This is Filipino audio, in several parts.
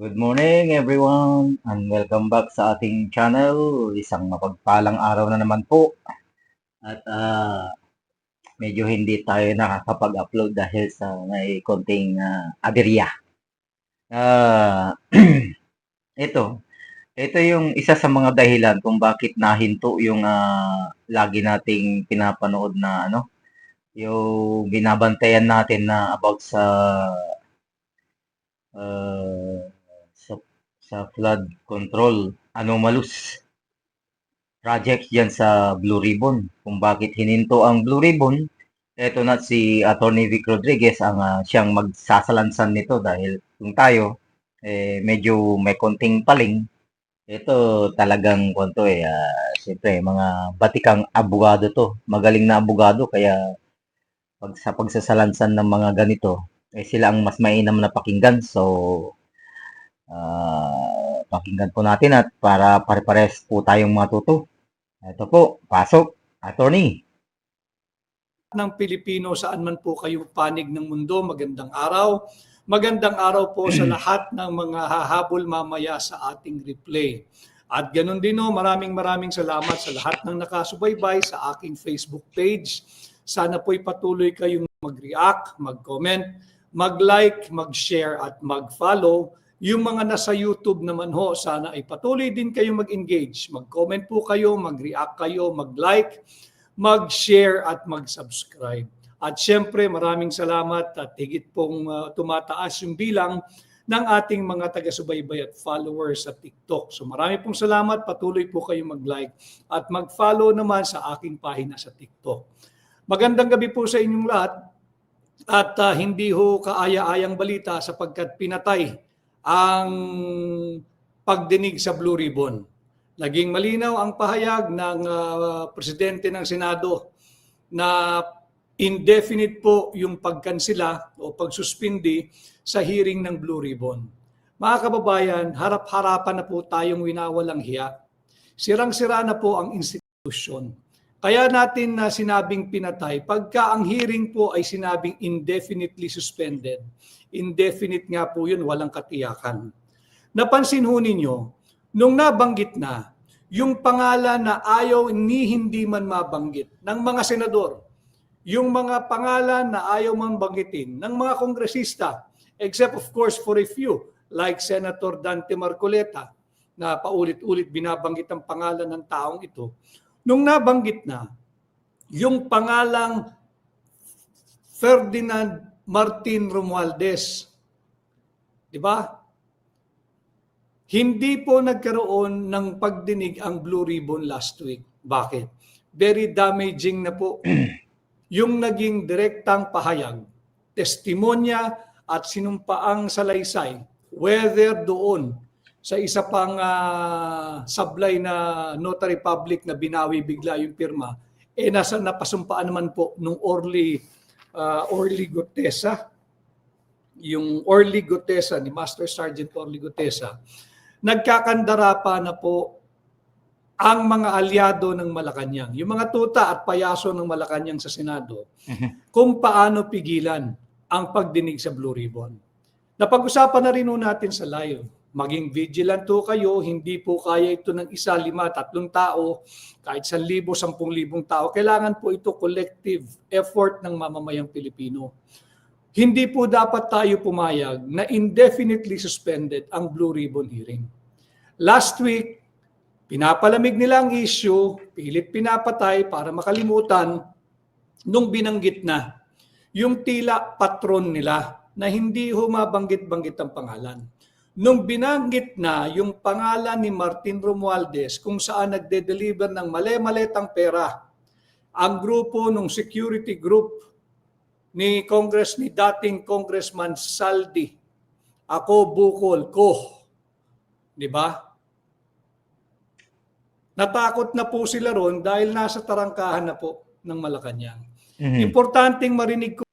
Good morning everyone and welcome back sa ating channel. Isang mapagpalang araw na naman po. At ah, medyo hindi tayo nakakapag-upload dahil sa may konting ah, aberya. Ah, ito, ito yung isa sa mga dahilan kung bakit nahinto yung ah, lagi nating pinapanood na ano, yung binabantayan natin na about sa sa sa flood control anomalous project yan sa Blue Ribbon. Kung bakit hininto ang Blue Ribbon, eto na si Attorney Vic Rodriguez ang ah, siyang magsasalansan nito dahil kung tayo eh medyo may konting paling. Ito talagang kwento eh ah, siyempre mga batikang abogado to. Magaling na abogado kaya pag sa pagsasalansan ng mga ganito eh sila ang mas mainam na pakinggan. So Ah, pakinggan po natin at para pare-pares po tayong matuto. Ito po, pasok, attorney. ng Pilipino saan man po kayong panig ng mundo. Magandang araw. Magandang araw po sa lahat ng mga hahabol mamaya sa ating replay. At ganun din no, maraming maraming salamat sa lahat ng nakasubaybay sa aking Facebook page. Sana po'y patuloy kayong mag-react, mag-comment, mag-like, mag-share at mag-follow. Yung mga nasa YouTube naman ho, sana ay patuloy din kayong mag-engage. Mag-comment po kayo, mag-react kayo, mag-like, mag-share at mag-subscribe. At syempre, maraming salamat at higit pong uh, tumataas yung bilang ng ating mga taga-subaybay at followers sa TikTok. So marami pong salamat, patuloy po kayong mag-like at mag-follow naman sa aking pahina sa TikTok. Magandang gabi po sa inyong lahat at uh, hindi ho kaaya-ayang balita sapagkat pinatay ang pagdinig sa Blue Ribbon. Naging malinaw ang pahayag ng uh, presidente ng Senado na indefinite po yung pagkansila o pagsuspindi sa hearing ng Blue Ribbon. Mga kababayan, harap-harapan na po tayong winawalang hiya. Sirang-sira na po ang institusyon. Kaya natin na sinabing pinatay, pagka ang hearing po ay sinabing indefinitely suspended, indefinite nga po yun, walang katiyakan. Napansin ho ninyo, nung nabanggit na, yung pangalan na ayaw ni hindi man mabanggit ng mga senador, yung mga pangalan na ayaw man banggitin ng mga kongresista, except of course for a few, like Senator Dante Marcoleta, na paulit-ulit binabanggit ang pangalan ng taong ito. Nung nabanggit na, yung pangalang Ferdinand Martin Romualdez, di ba? Hindi po nagkaroon ng pagdinig ang Blue Ribbon last week. Bakit? Very damaging na po yung naging direktang pahayag, testimonya at sinumpaang salaysay, whether doon sa isa pang uh, sablay na notary public na binawi bigla yung pirma, eh nasa napasumpaan naman po nung Orly uh, Orly Gutesa, yung Orly Gutesa ni Master Sergeant Orly Gutesa, nagkakandara pa na po ang mga alyado ng Malacanang, yung mga tuta at payaso ng Malacanang sa Senado, kung paano pigilan ang pagdinig sa Blue Ribbon. Napag-usapan na rin natin sa live. Maging vigilant po kayo, hindi po kaya ito ng isa, lima, tatlong tao, kahit sa libo, sampung libong tao. Kailangan po ito collective effort ng mamamayang Pilipino. Hindi po dapat tayo pumayag na indefinitely suspended ang Blue Ribbon hearing. Last week, pinapalamig nila ang issue, pilit pinapatay para makalimutan nung binanggit na yung tila patron nila na hindi humabanggit-banggit ang pangalan. Nung binanggit na yung pangalan ni Martin Romualdez kung saan nagde-deliver ng male-maletang pera, ang grupo ng security group ni Congress ni dating Congressman Saldi, ako bukol ko. 'Di ba? Natakot na po sila ron dahil nasa tarangkahan na po ng Malacanang. Mhm. Importanteng marinig ko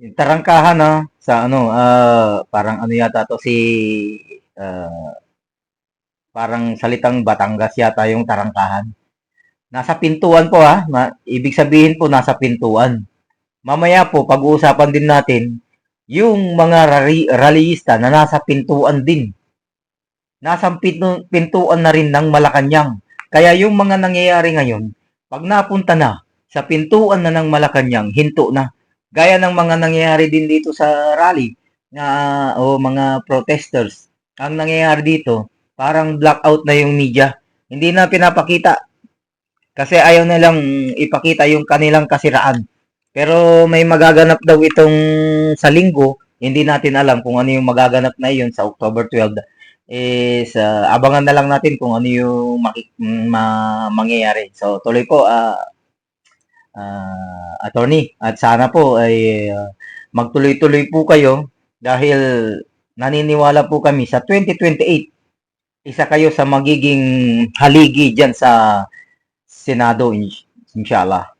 Yung tarangkahan na sa ano, ah, parang ano yata to si ah, parang salitang Batangas yata yung tarangkahan. Nasa pintuan po ha. Ma- ibig sabihin po nasa pintuan. Mamaya po pag-uusapan din natin yung mga rally, rallyista na nasa pintuan din nasa pintu- pintuan na rin ng Malacanang. Kaya yung mga nangyayari ngayon, pag napunta na sa pintuan na ng Malacanang, hinto na. Gaya ng mga nangyayari din dito sa rally na o mga protesters. Ang nangyayari dito, parang blackout na yung media. Hindi na pinapakita. Kasi ayaw nilang ipakita yung kanilang kasiraan. Pero may magaganap daw itong sa linggo, hindi natin alam kung ano yung magaganap na yun sa October 12. Is ah, abangan na lang natin kung ano yung maki- ma- mangyayari. So tuloy po ah ah, attorney at sana po ay ah, magtuloy-tuloy po kayo dahil naniniwala po kami sa 2028 isa kayo sa magiging haligi diyan sa Senado ins- inshallah.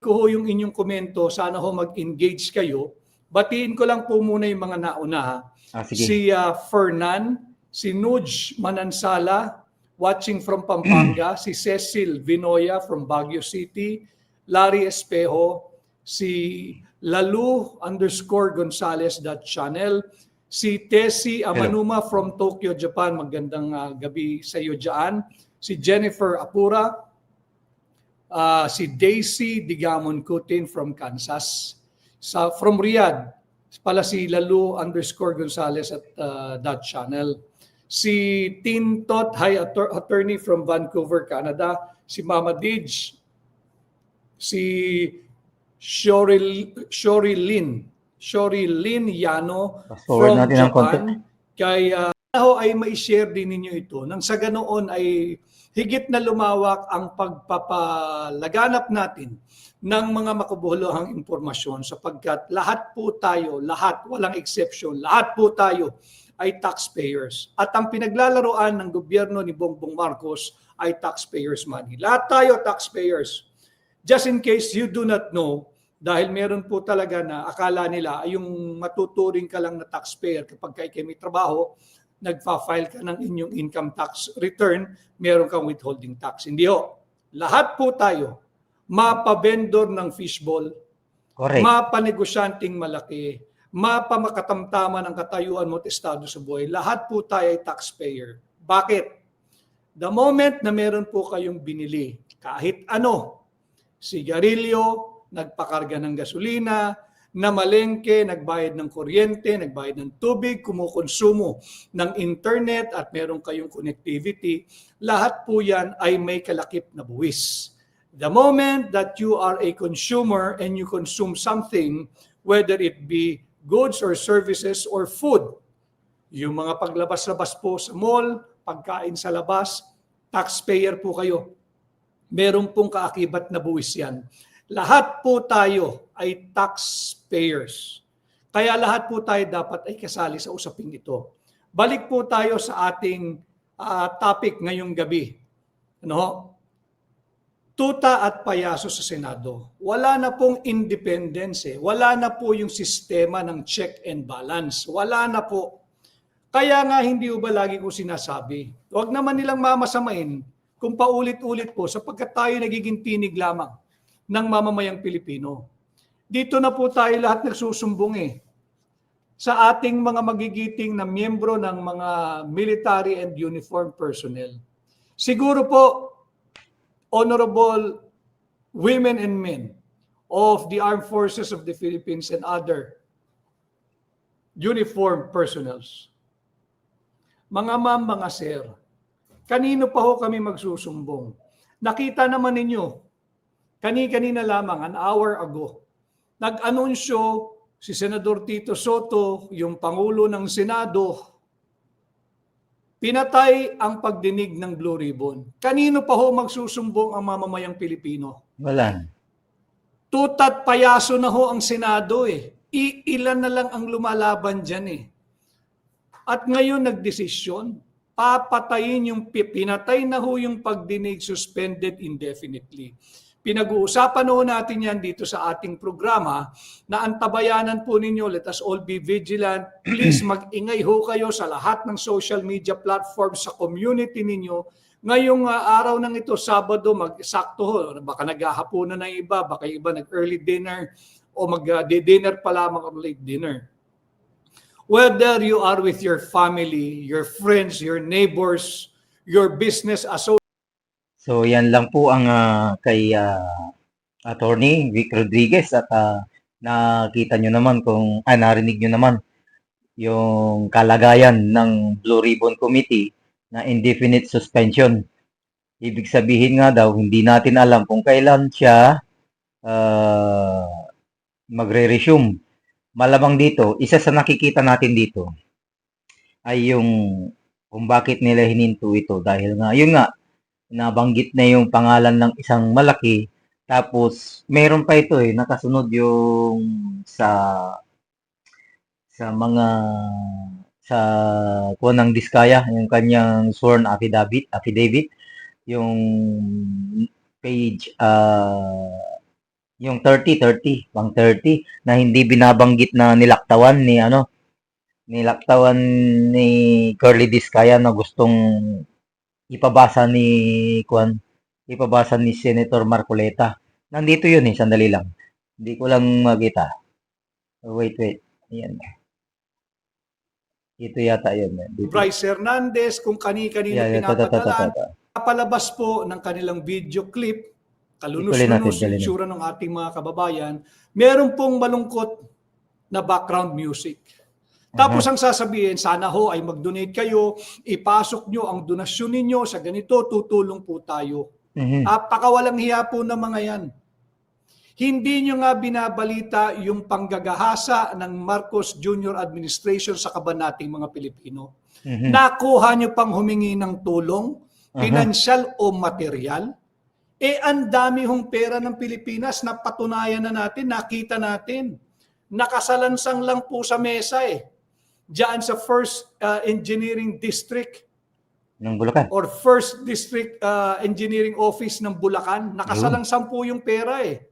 ko yung inyong komento, sana ho mag-engage kayo. Batiin ko lang po muna yung mga nauna. Ah, sige. Si ah, Fernan, si Nuj Manansala, watching from Pampanga, si Cecil Vinoya from Baguio City, Larry Espejo, si Lalu underscore Gonzales that channel, si Tessie Amanuma from Tokyo, Japan, magandang ah, gabi sa iyo dyan, si Jennifer Apura, ah, si Daisy Digamon Kutin from Kansas, sa from Riyadh, pala si Lalu underscore Gonzales at uh, that channel. Si Tintot, hi atter- attorney from Vancouver, Canada. Si Mama Dij. Si Shori, Shori Lin. Shori Lin Yano forward from natin ang konti. Japan. Kay uh, ho ay mai-share din ninyo ito. Nang sa ganoon ay higit na lumawak ang pagpapalaganap natin ng mga makabuluhang impormasyon sapagkat lahat po tayo, lahat, walang exception, lahat po tayo ay taxpayers. At ang pinaglalaroan ng gobyerno ni Bongbong Marcos ay taxpayers money. Lahat tayo taxpayers. Just in case you do not know, dahil meron po talaga na akala nila ay yung matuturing ka lang na taxpayer kapag ka ikay may trabaho, nagfa-file ka ng inyong income tax return, meron kang withholding tax. Hindi ho. Lahat po tayo, mapa-vendor ng fishball, Correct. mapanegosyanteng malaki, mapamakatamtaman ang katayuan mo at estado sa buhay. Lahat po tayo ay taxpayer. Bakit? The moment na meron po kayong binili, kahit ano, sigarilyo, nagpakarga ng gasolina, namalengke, nagbayad ng kuryente, nagbayad ng tubig, kumukonsumo ng internet at meron kayong connectivity, lahat po yan ay may kalakip na buwis. The moment that you are a consumer and you consume something, whether it be goods or services or food, yung mga paglabas-labas po sa mall, pagkain sa labas, taxpayer po kayo. Meron pong kaakibat na buwis yan. Lahat po tayo ay taxpayers. Kaya lahat po tayo dapat ay kasali sa usaping ito. Balik po tayo sa ating ah, topic ngayong gabi. Ano? Tuta at payaso sa Senado. Wala na pong independence eh. Wala na po yung sistema ng check and balance. Wala na po. Kaya nga hindi ba lagi ko sinasabi, huwag naman nilang mamasamain kung paulit-ulit po sapagkat tayo nagiging tinig lamang ng mamamayang Pilipino. Dito na po tayo lahat nagsusumbong eh sa ating mga magigiting na miyembro ng mga military and uniform personnel. Siguro po, honorable women and men of the armed forces of the Philippines and other uniform personnels. Mga ma'am, mga sir, kanino pa ho kami magsusumbong? Nakita naman ninyo, kani-kanina lamang, an hour ago, nag-anunsyo si Senador Tito Soto, yung Pangulo ng Senado, pinatay ang pagdinig ng Blue Ribbon. Kanino pa ho magsusumbong ang mamamayang Pilipino? Wala. Tutat payaso na ho ang Senado eh. Iilan na lang ang lumalaban dyan eh. At ngayon nagdesisyon, papatayin yung pi- pinatay na ho yung pagdinig suspended indefinitely. Pinag-uusapan ho natin yan dito sa ating programa na antabayanan po ninyo, let us all be vigilant. Please mag-ingay ho kayo sa lahat ng social media platforms sa community ninyo. Ngayong ah, araw ng ito, Sabado, mag-sakto ho, baka naghahaponan na iba, baka iba nag-early dinner o mag-dinner pa lamang or late dinner. whether you are with your family, your friends, your neighbors, your business associates, So yan lang po ang ah, kay ah, Attorney Vic Rodriguez at ah, nakita nyo naman kung ah, narinig nyo naman yung kalagayan ng Blue Ribbon Committee na indefinite suspension. Ibig sabihin nga daw, hindi natin alam kung kailan siya ah, magre-resume. Malamang dito, isa sa nakikita natin dito ay yung kung bakit nila hininto ito dahil nga, yun nga, nabanggit na yung pangalan ng isang malaki. Tapos meron pa ito eh nakasunod yung sa sa mga sa kuha ng Diskaya yung kanyang sworn affidavit affidavit. Yung page ah yung 30 30 pang 30 na hindi binabanggit na nilaktawan ni ano nilaktawan ni Curly Diskaya na gustong ipabasa ni Kwan, ipabasa ni Senator Marcoleta. Nandito yun eh, sandali lang. Hindi ko lang makita. Wait, wait. Ayan. Ito yata yun. Dito. Bryce Hernandez, kung kani-kanino Yeah, yeah, tata. kapalabas po ng kanilang video clip, kalunos-lunos yung itsura ng ating mga kababayan, meron pong malungkot na background music. Tapos ang sasabihin, sana ho ay mag-donate kayo, ipasok nyo ang donasyon ninyo sa ganito, tutulong po tayo. Mhm. Apakawalang hiya po ng mga yan. Hindi nyo nga binabalita yung panggagahasa ng Marcos Jr. administration sa kaban nating mga Pilipino. Mhm. Nakuha nyo pang humingi ng tulong, Aha. pinansyal o material. Eh, ang dami hong pera ng Pilipinas na patunayan na natin, nakita natin. Nakasalansang lang po sa mesa eh. Diyan sa First uh, Engineering District Ng Bulacan. or First District uh, Engineering Office ng Bulacan. Nakasalangsang po yung pera eh.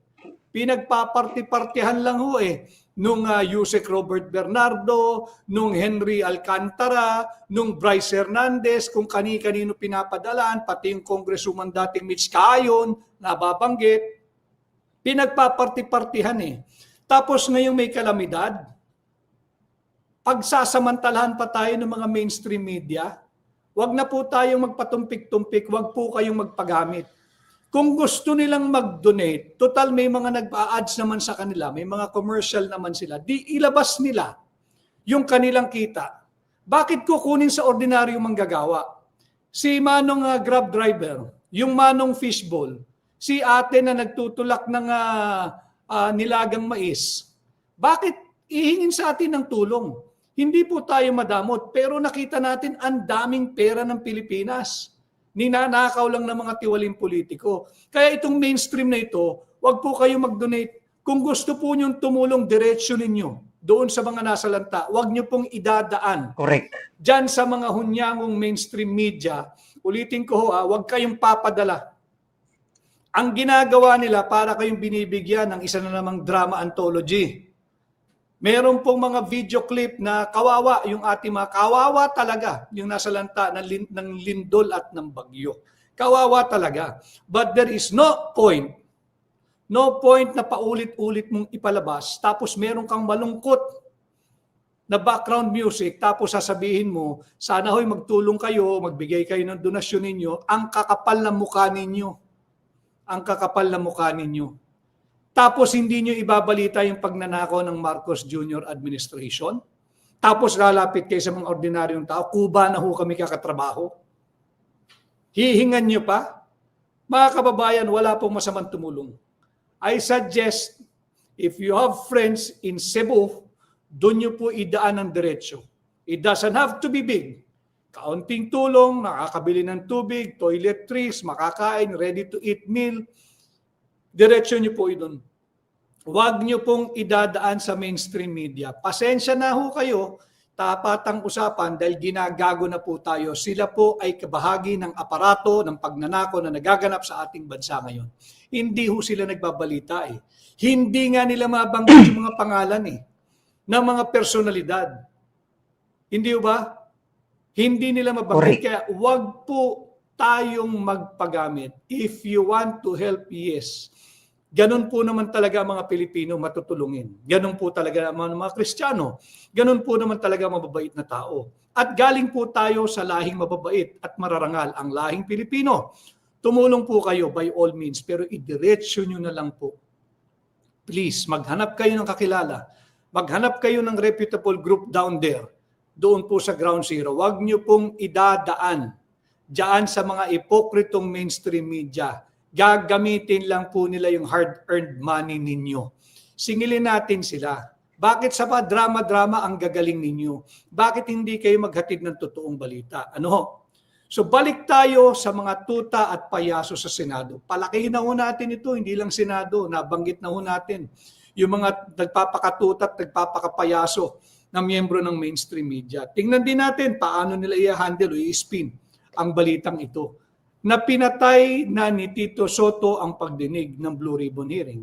Pinagpaparti-partihan lang ho eh. Nung uh, Yusek Robert Bernardo, nung Henry Alcantara, nung Bryce Hernandez, kung kani-kanino pinapadalan, pati yung Congresswoman dating Mitch Cayon, nababanggit. Pinagpaparti-partihan eh. Tapos ngayong may kalamidad, pagsasamantalahan pa tayo ng mga mainstream media, wag na po tayong magpatumpik-tumpik, wag po kayong magpagamit. Kung gusto nilang mag-donate, total may mga nag-ads naman sa kanila, may mga commercial naman sila, di ilabas nila yung kanilang kita. Bakit kukunin sa ordinaryong manggagawa? Si Manong ah, Grab driver, yung Manong Fishbowl, si ate na nagtutulak ng ah, ah, nilagang mais, bakit ihingin sa atin ng tulong? Hindi po tayo madamot, pero nakita natin ang daming pera ng Pilipinas. Ninanakaw lang ng mga tiwaling politiko. Kaya itong mainstream na ito, wag po kayo mag-donate. Kung gusto po niyong tumulong, diretsyo ninyo doon sa mga nasa lanta. Wag niyo pong idadaan Correct. dyan sa mga hunyangong mainstream media. Ulitin ko ho, ah, wag kayong papadala. Ang ginagawa nila para kayong binibigyan ng isa na namang drama anthology. Meron pong mga video clip na kawawa yung ating mga kawawa talaga yung nasa lanta ng, lin- ng lindol at ng bagyo. Kawawa talaga. But there is no point No point na paulit-ulit mong ipalabas tapos meron kang malungkot na background music tapos sasabihin mo, sana hoy magtulong kayo, magbigay kayo ng donasyon ninyo, ang kakapal na mukha ninyo. Ang kakapal na mukha ninyo. Tapos hindi nyo ibabalita yung pagnanakaw ng Marcos Jr. administration. Tapos lalapit kayo sa mga ordinaryong tao, kuba na ho kami kakatrabaho. Hihingan nyo pa? Mga kababayan, wala pong masamang tumulong. I suggest, if you have friends in Cebu, doon nyo po idaan ng diretsyo. It doesn't have to be big. Kaunting tulong, nakakabili ng tubig, toiletries, makakain, ready-to-eat meal. Diretsyo nyo po doon. Huwag nyo pong idadaan sa mainstream media. Pasensya na ho kayo, tapat ang usapan dahil ginagago na po tayo. Sila po ay kabahagi ng aparato ng pagnanako na nagaganap sa ating bansa ngayon. Hindi ho sila nagbabalita eh. Hindi nga nila mabanggit yung mga pangalan eh ng mga personalidad. Hindi ba? Hindi nila mabanggit. Correct. Kaya wag po tayong magpagamit. If you want to help, yes. Ganon po naman talaga mga Pilipino matutulungin. Ganon po talaga mga, mga Kristiyano. Ganon po naman talaga mababait na tao. At galing po tayo sa lahing mababait at mararangal, ang lahing Pilipino. Tumulong po kayo by all means, pero idiretsyo nyo na lang po. Please, maghanap kayo ng kakilala. Maghanap kayo ng reputable group down there. Doon po sa ground zero. Huwag nyo pong idadaan diyan sa mga ipokritong mainstream media gagamitin lang po nila yung hard-earned money ninyo. Singilin natin sila. Bakit sa pa drama-drama ang gagaling ninyo? Bakit hindi kayo maghatid ng totoong balita? Ano? So balik tayo sa mga tuta at payaso sa Senado. Palakihin na ho natin ito, hindi lang Senado, nabanggit na ho natin. Yung mga nagpapakatuta at nagpapakapayaso na miyembro ng mainstream media. Tingnan din natin paano nila i-handle o i-spin ang balitang ito na pinatay na ni Tito Soto ang pagdinig ng Blue Ribbon hearing.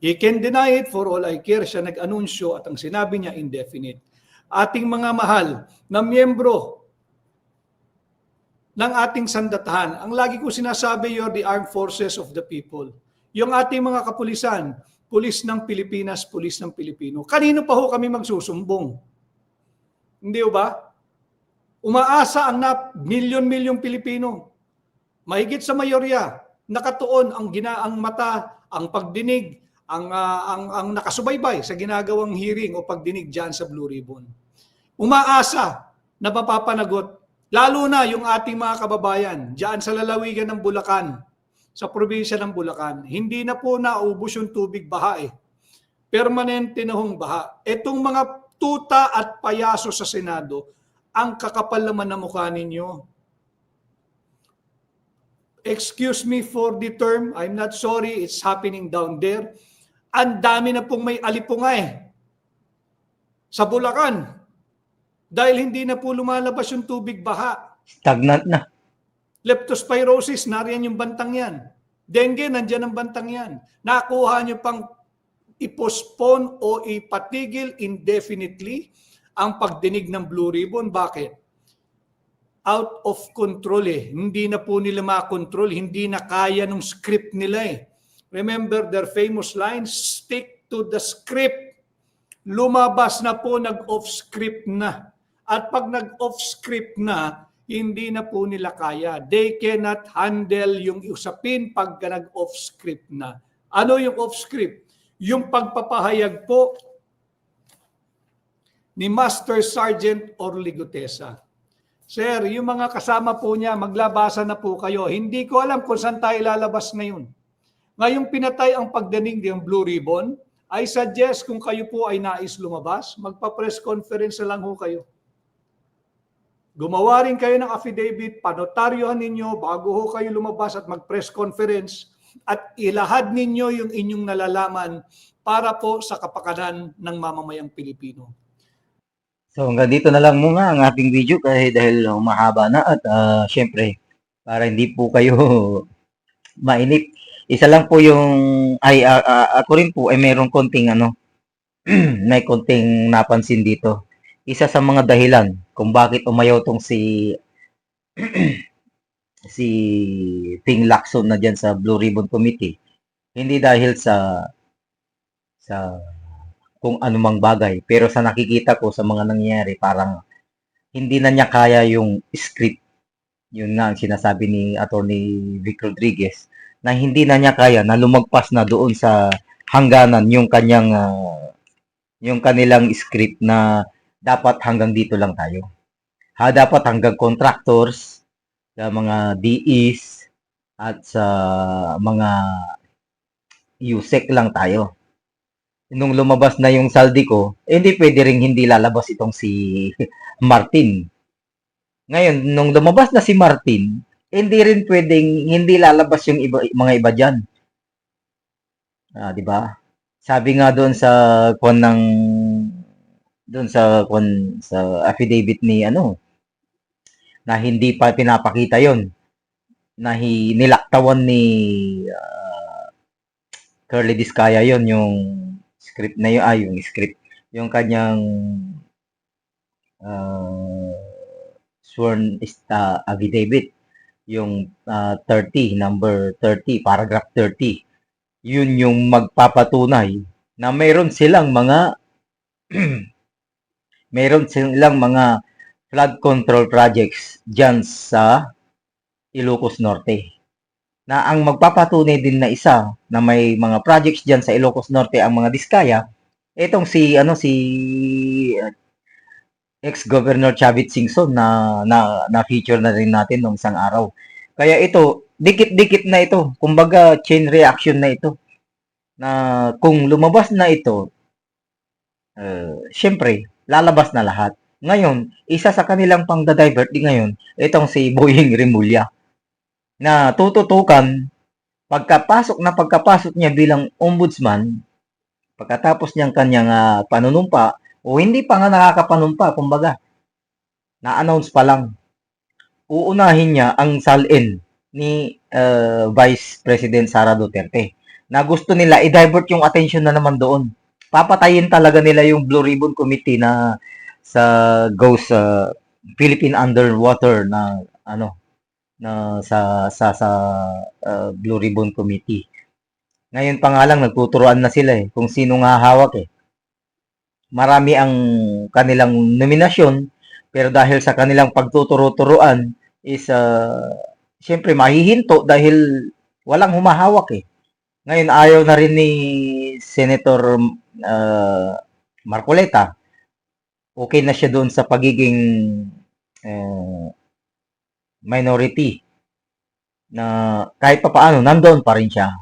He can deny it for all I care. Siya nag-anunsyo at ang sinabi niya indefinite. Ating mga mahal na miyembro ng ating sandatahan, ang lagi ko sinasabi, you're the armed forces of the people. Yung ating mga kapulisan, pulis ng Pilipinas, pulis ng Pilipino. Kanino pa ho kami magsusumbong? Hindi ba? Umaasa ang na milyon-milyong Pilipino. Mahigit sa mayorya, nakatuon ang ginaang mata, ang pagdinig, ang, ah, ang, ang nakasubaybay sa ginagawang hearing o pagdinig dyan sa Blue Ribbon. Umaasa na mapapanagot, lalo na yung ating mga kababayan dyan sa lalawigan ng Bulacan, sa probinsya ng Bulacan. Hindi na po naubos yung tubig baha eh. Permanente na hong baha. Itong mga tuta at payaso sa Senado, ang kakapal naman na mukha ninyo. Excuse me for the term, I'm not sorry, it's happening down there. Ang dami na pong may alipungay sa Bulacan dahil hindi na po lumalabas yung tubig baha. Stagnant na. Leptospirosis, nariyan yung bantang yan. Dengue, nandyan ang bantang yan. Nakuha nyo pang ipostpone o ipatigil indefinitely ang pagdinig ng Blue Ribbon. Bakit? Out of control eh. Hindi na po nila makontrol. Hindi na kaya ng script nila eh. Remember their famous line, stick to the script. Lumabas na po, nag-off script na. At pag nag-off script na, hindi na po nila kaya. They cannot handle yung usapin pag nag-off script na. Ano yung off script? Yung pagpapahayag po ni Master Sergeant Orly Gutesa. Sir, yung mga kasama po niya, maglabasa na po kayo. Hindi ko alam kung saan tayo lalabas ngayon. Ngayong pinatay ang pagdaning ng Blue Ribbon, I suggest kung kayo po ay nais lumabas, magpa-press conference na lang ho kayo. Gumawa rin kayo ng affidavit, panotaryohan ninyo bago ho kayo lumabas at mag-press conference at ilahad ninyo yung inyong nalalaman para po sa kapakanan ng mamamayang Pilipino. So hanggang dito na lang muna ang ating video kasi dahil mahaba na at ah, syempre para hindi po kayo mainip. Isa lang po yung ay ah, ah, ako rin po ay mayroong konting ano may konting napansin dito. Isa sa mga dahilan kung bakit umayaw tong si si Ping Lacson na diyan sa Blue Ribbon Committee. Hindi dahil sa sa kung anumang bagay. Pero sa nakikita ko sa mga nangyayari, parang hindi na niya kaya yung script. Yun nga ang sinasabi ni Attorney Vic Rodriguez na hindi na niya kaya na lumagpas na doon sa hangganan yung kanyang ah, yung kanilang script na dapat hanggang dito lang tayo. Ha, dapat hanggang contractors, sa mga DEs, at sa mga USEC lang tayo nung lumabas na yung saldi ko, eh, hindi pwede ring hindi lalabas itong si Martin. Ngayon, nung lumabas na si Martin, hindi rin pwedeng hindi lalabas yung iba, mga iba dyan. Ah, di ba? Sabi nga doon sa kwan ng doon sa kwan sa affidavit ni ano na hindi pa pinapakita yon na hi, nilaktawan ni ah, Curly Discaya yon yung script na yun, ah, yung script, yung kanyang uh, sworn ista affidavit yung ah, 30, number 30, paragraph 30. Yun yung magpapatunay na mayroon silang mga mayroon silang mga flood control projects dyan sa Ilocos Norte. Na ang magpapatunay din na isa na may mga projects dyan sa Ilocos Norte ang mga Diskaya, itong si ano si uh, ex-governor Chavit Singson na na na feature na rin natin nung isang araw. Kaya ito, dikit-dikit na ito. Kumbaga chain reaction na ito. Na kung lumabas na ito, uh, syempre, lalabas na lahat. Ngayon, isa sa kanilang pang-divert di ngayon, itong si Boying Remulla na tututukan pagkapasok na pagkapasok niya bilang ombudsman, pagkatapos niyang kanyang ah, panunumpa, o hindi pa nga nakakapanumpa, kumbaga, na-announce pa lang, uunahin niya ang salin ni uh, Vice President Sara Duterte na gusto nila i-divert yung attention na naman doon. Papatayin talaga nila yung Blue Ribbon Committee na sa GOES uh, Philippine Underwater na ano na sa sa sa uh, Blue Ribbon Committee. Ngayon pa nga lang nagtuturuan na sila eh kung sino nga hawak eh. Marami ang kanilang nominasyon pero dahil sa kanilang pagtuturo-turuan is uh, syempre mahihinto dahil walang humahawak eh. Ngayon ayaw na rin ni Senator uh, Marcoleta. Okay na siya doon sa pagiging uh, minority na kahit pa paano nandoon pa rin siya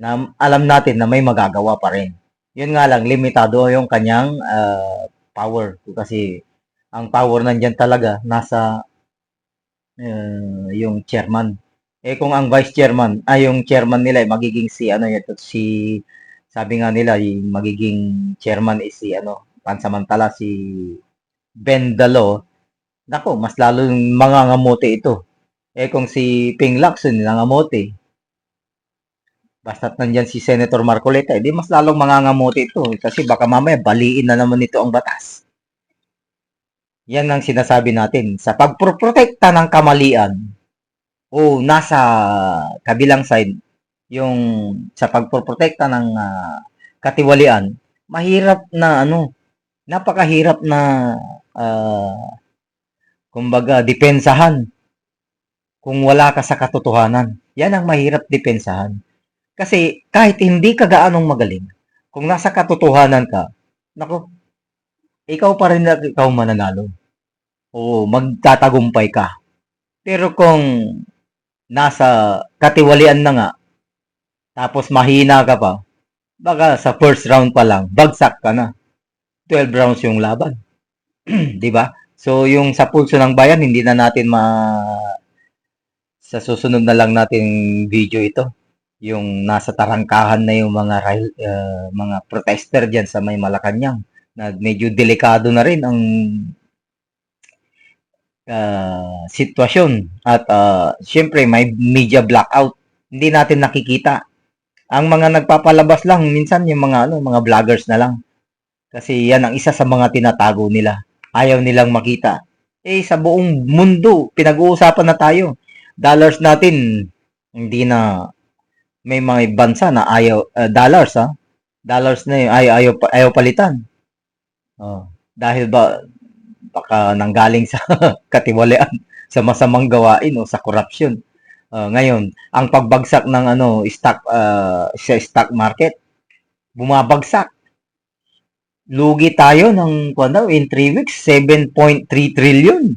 na alam natin na may magagawa pa rin. Yun nga lang, limitado yung kanyang uh, power. Kasi ang power nandyan talaga nasa uh, yung chairman. Eh kung ang vice chairman, ay yung chairman nila ay magiging si ano ito si sabi nga nila yung magiging chairman is si ano pansamantala si Ben Dalo. Nako, mas lalo mga ngamote ito. Eh kung si Ping Lacson nangamote, basta't nandyan si Senator Marcoleta, edi mas lalong mangangamote ito. Kasi baka mamaya baliin na naman ito ang batas. Yan ang sinasabi natin. Sa pagprotekta ng kamalian, o nasa kabilang side, yung sa pagprotekta ng uh, katiwalian, mahirap na ano, napakahirap na uh, kumbaga depensahan kung wala ka sa katotohanan. Yan ang mahirap depensahan. Kasi kahit hindi ka gaanong magaling, kung nasa katotohanan ka, nako, ikaw pa rin na ikaw mananalo. O magtatagumpay ka. Pero kung nasa katiwalian na nga, tapos mahina ka pa, baka sa first round pa lang, bagsak ka na. 12 rounds yung laban. 'Di ba? So yung sa pulso ng bayan hindi na natin ma sa susunod na lang natin video ito yung nasa tarangkahan na yung mga uh, mga protester diyan sa may Malacañang na medyo delikado na rin ang uh, sitwasyon. At uh, syempre may media blackout. Hindi natin nakikita. Ang mga nagpapalabas lang minsan yung mga ano mga vloggers na lang. Kasi yan ang isa sa mga tinatago nila. Ayaw nilang makita. Eh sa buong mundo pinag-uusapan na tayo dollars natin. Hindi na may mga bansa na ayaw uh, dollars ha dollars na yun, ayaw, ayaw, ayaw palitan. Oh, dahil ba baka nanggaling sa katiwalian sa masamang gawain o sa corruption uh, ngayon ang pagbagsak ng ano stock uh, sa stock market bumabagsak. Lugi tayo ng kuno in 3 weeks 7.3 trillion.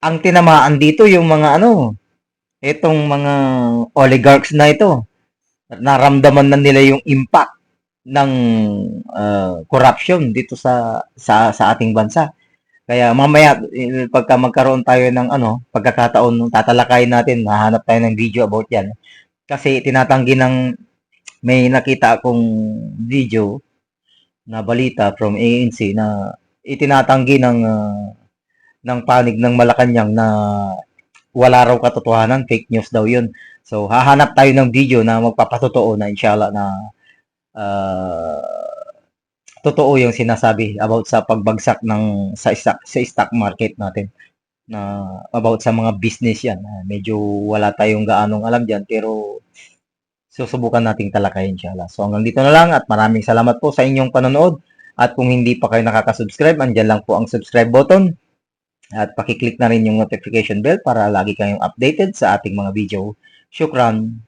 Ang tinamaan dito yung mga ano itong mga oligarchs na ito naramdaman na nila yung impact ng uh, corruption dito sa sa sa ating bansa. Kaya mamaya pagka magkaroon tayo ng ano, pagkakataon tatalakayin natin, hahanap tayo ng video about 'yan. Kasi tinatanggi ng may nakita akong video na balita from ANC na itinatanggi ng uh, ng panig ng Malacanang na wala raw katotohanan, fake news daw 'yun. So, hahanap tayo ng video na magpapatotoo na inshallah na uh, totoo yung sinasabi about sa pagbagsak ng sa stock, sa stock market natin. na about sa mga business yan. Ah, medyo wala tayong gaanong alam dyan pero susubukan nating talakayin inshallah. So hanggang dito na lang at maraming salamat po sa inyong panonood. At kung hindi pa kayo nakaka-subscribe, andyan lang po ang subscribe button. At pakiclick na rin yung notification bell para lagi kayong updated sa ating mga video. Shukran.